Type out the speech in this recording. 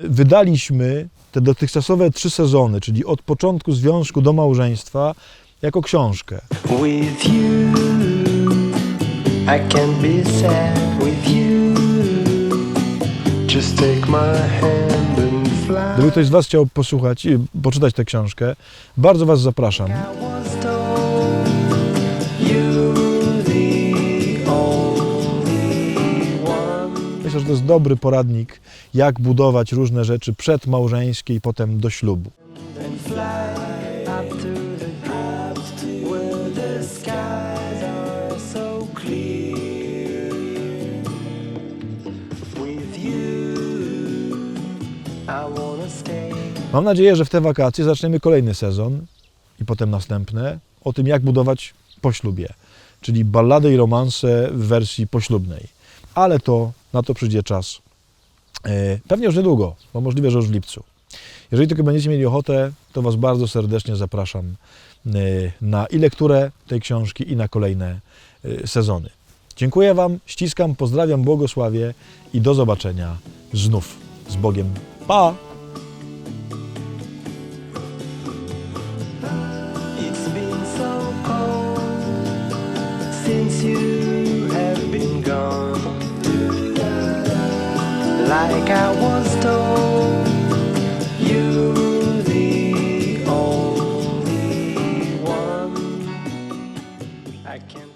Wydaliśmy te dotychczasowe trzy sezony, czyli od początku związku do małżeństwa, jako książkę. With you, I can be sad with you. Just take my hand and fly. Gdyby ktoś z Was chciał posłuchać i poczytać tę książkę, bardzo Was zapraszam. I was Myślę, że to jest dobry poradnik, jak budować różne rzeczy przedmałżeńskie i potem do ślubu. Mam nadzieję, że w te wakacje zaczniemy kolejny sezon i potem następne o tym, jak budować po ślubie, czyli ballady i romanse w wersji poślubnej. Ale to na to przyjdzie czas. E, Pewnie już niedługo, bo możliwe, że już w lipcu. Jeżeli tylko będziecie mieli ochotę, to Was bardzo serdecznie zapraszam e, na i lekturę tej książki i na kolejne e, sezony. Dziękuję Wam, ściskam, pozdrawiam, błogosławię i do zobaczenia znów. Z Bogiem. Pa! like I was told. You're the only one I can